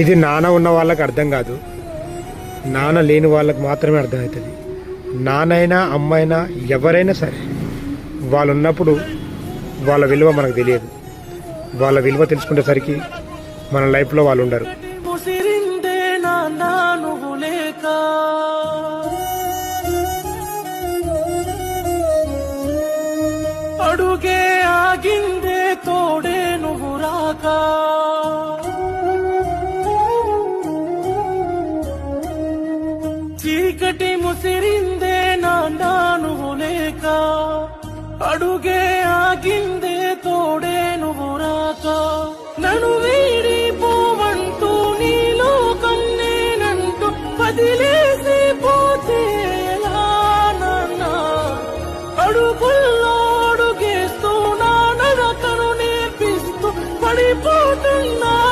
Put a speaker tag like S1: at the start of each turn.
S1: ఇది నాన్న ఉన్న వాళ్ళకి అర్థం కాదు. నాన్న లేని వాళ్ళకి మాత్రమే అర్థమవుతుంది. నానైనా అమ్మైనా ఎవరైనా సరే వాళ్ళు ఉన్నప్పుడు వాళ్ళ విలువ మనకు తెలియదు. వాళ్ళ విలువ తెలుసుకునేసరికి మన లైఫ్లో వాళ్ళు ఉండరు అడుగే ఆగిందే తోడే చీకటి
S2: ముసిరిందే నాన్న నువ్వు లేక. అడుగే ఆగిందే తోడే నువ్వు రాక. నన్ను వీడి పోవంటూ నీలో కన్నేనంటూ పదిలేసి పోతే నాన్న. అడుగుల్లో అడుగేస్తూ నాన్న కను నేర్పిస్తూ పడిపోతున్నా.